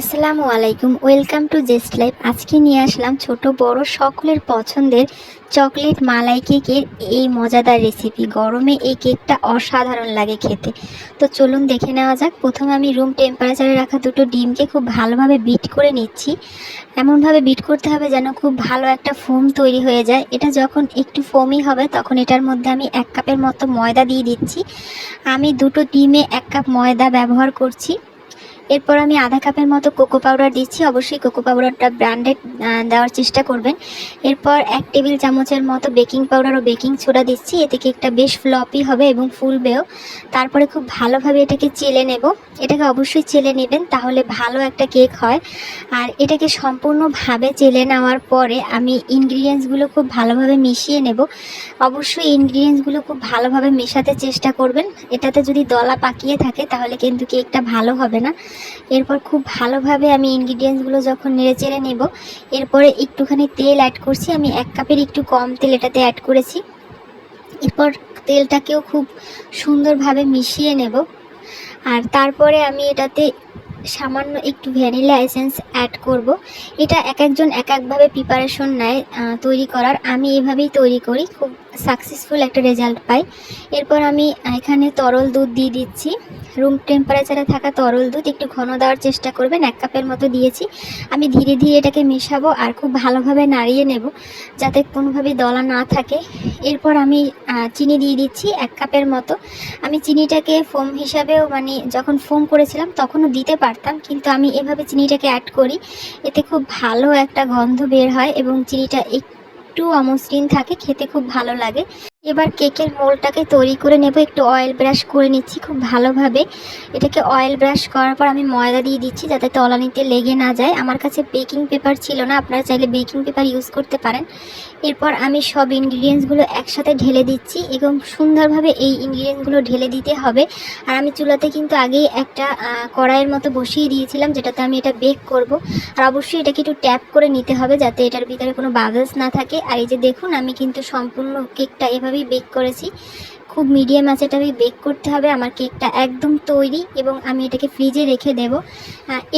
আসসালামু আলাইকুম, welcome to জেস্ট life. আজকে নিয়ে আসলাম ছোট বড় সকলের পছন্দের চকলেট মালাই কেকের এই মজাদার রেসিপি গরমে এই কেকটা অসাধারণ লাগে খেতে। তো চলুন দেখে নেওয়া যাক। প্রথমে আমি রুম টেম্পারেচারে রাখা দুটো ডিমকে খুব ভালোভাবে বিট করে নিচ্ছি। এমনভাবে বিট করতে হবে যেন খুব ভালো একটা ফোম তৈরি হয়ে যায়। এটা যখন একটু ফোমই হবে, তখন এটার মধ্যে আমি এক কাপের মতো ময়দা দিয়ে দিচ্ছি। আমি দুটো ডিমে এক কাপ ময়দা ব্যবহার করছি। এরপর আমি আধা কাপের মতো কোকো পাউডার দিচ্ছি। অবশ্যই কোকো পাউডারটা ব্র্যান্ডেড দেওয়ার চেষ্টা করবেন। এরপর এক টেবিল চামচের মতো বেকিং পাউডার ও বেকিং সোডা দিচ্ছি। এতে কেকটা বেশ ফ্লপি হবে এবং ফুলবেও। তারপরে খুব ভালোভাবে এটাকে চেলে নেব। এটাকে অবশ্যই চেলে নেবেন, তাহলে ভালো একটা কেক হয়। আর এটাকে সম্পূর্ণভাবে চেলে নেওয়ার পরে আমি ইনগ্রিডিয়েন্টসগুলো খুব ভালোভাবে মিশিয়ে নেব। অবশ্যই ইনগ্রিডিয়েন্টসগুলো খুব ভালোভাবে মেশাতে চেষ্টা করবেন। এটাতে যদি দলা পাকিয়ে থাকে, তাহলে কিন্তু কেকটা ভালো হবে না। এরপর খুব ভালোভাবে আমি ইনগ্রিডিয়েন্টসগুলো যখন নেড়ে চেড়ে নেব, এরপরে একটুখানি তেল অ্যাড করছি। আমি এক কাপের একটু কম তেল এটাতে অ্যাড করেছি। এরপর তেলটাকেও খুব সুন্দরভাবে মিশিয়ে নেব। আর তারপরে আমি এটাতে সামান্য একটু ভ্যানিলা এসেন্স অ্যাড করব। এটা এক একজন এক একভাবে প্রিপারেশন নেয় তৈরি করার। আমি এভাবেই তৈরি করি, খুব সাকসেসফুল একটা রেজাল্ট পাই। এরপর আমি এখানে তরল দুধ দিয়ে দিচ্ছি। রুম টেম্পারেচারে থাকা তরল দুধ একটু ঘন দেওয়ার চেষ্টা করবেন, এক কাপের মতো দিয়েছি। আমি ধীরে ধীরে এটাকে মেশাবো আর খুব ভালোভাবে নাড়িয়ে নেব যাতে কোনোভাবে দলা না থাকে। এরপর আমি চিনি দিয়ে দিচ্ছি এক কাপের মতো। আমি চিনিটাকে ফোম হিসাবেও মানে যখন ফোম করেছিলাম তখনও দিতে পারতাম, কিন্তু আমি এভাবে চিনিটাকে অ্যাড করি। এতে খুব ভালো একটা গন্ধ বের হয় এবং চিনিটা একটু অমসৃণ থাকে, খেতে খুব ভালো লাগে। এবার কেকের মোলটাকে তৈরি করে নেব। একটু অয়েল ব্রাশ করে নিচ্ছি খুব ভালোভাবে। এটাকে অয়েল ব্রাশ করার পর আমি ময়দা দিয়ে দিচ্ছি যাতে তলানিতে লেগে না যায়। আমার কাছে বেকিং পেপার ছিল না, আপনারা চাইলে বেকিং পেপার ইউজ করতে পারেন। এরপর আমি সব ইনগ্রিডিয়েন্টসগুলো একসাথে ঢেলে দিচ্ছি এবং সুন্দরভাবে এই ইনগ্রিডিয়েন্টসগুলো ঢেলে দিতে হবে। আর আমি চুলাতে কিন্তু আগেই একটা কড়াইয়ের মতো বসিয়ে দিয়েছিলাম যেটাতে আমি এটা বেক করব। আর অবশ্যই এটাকে একটু ট্যাপ করে নিতে হবে যাতে এটার ভিতরে কোনো বাবলস না থাকে। আর এই যে দেখুন, আমি কিন্তু সম্পূর্ণ কেকটা এভাবেই বেক করেছি। খুব মিডিয়াম আছে এটা বেক করতে হবে। আমার কেকটা একদম তৈরি এবং আমি এটাকে ফ্রিজে রেখে দেব।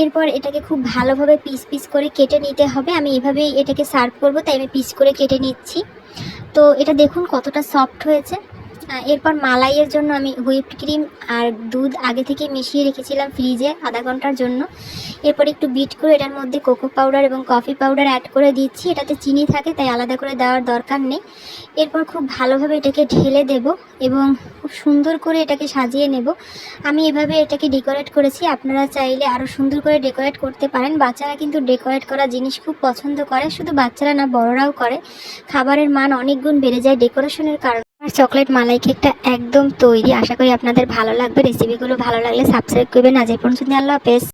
এরপর এটাকে খুব ভালোভাবে পিস পিস করে কেটে নিতে হবে। আমি এভাবেই এটাকে সার্ভ করব, তাই আমি পিস করে কেটে নিচ্ছি। তো এটা দেখুন কতটা সফট হয়েছে। এরপর মালাইয়ের জন্য আমি হুইপড ক্রিম আর দুধ আগে থেকে মিশিয়ে রেখেছিলাম ফ্রিজে আধা ঘণ্টার জন্য। এরপর একটু বিট করে এটার মধ্যে কোকো পাউডার এবং কফি পাউডার অ্যাড করে দিচ্ছি। এটাতে চিনি থাকে, তাই আলাদা করে দেওয়ার দরকার নেই। এরপর খুব ভালোভাবে এটাকে ঢেলে দেব এবং খুব সুন্দর করে এটাকে সাজিয়ে নেব। আমি এভাবে এটাকে ডেকোরেট করেছি। আপনারা চাইলে আরও সুন্দর করে ডেকোরেট করতে পারেন। বাচ্চারা কিন্তু ডেকোরেট করা জিনিস খুব পছন্দ করে। শুধু বাচ্চারা না, বড়রাও করে। খাবারের মান অনেক গুণ বেড়ে যায় ডেকোরেশনের কারণে। চকলেট মালাই কেকটা একদম তৈরি। আশা করি আপনাদের ভালো লাগবে। রেসিপিগুলো ভালো লাগলে সাবস্ক্রাইব করবেন। আজ এই পর্যন্ত আল্লাহ হাফেজ।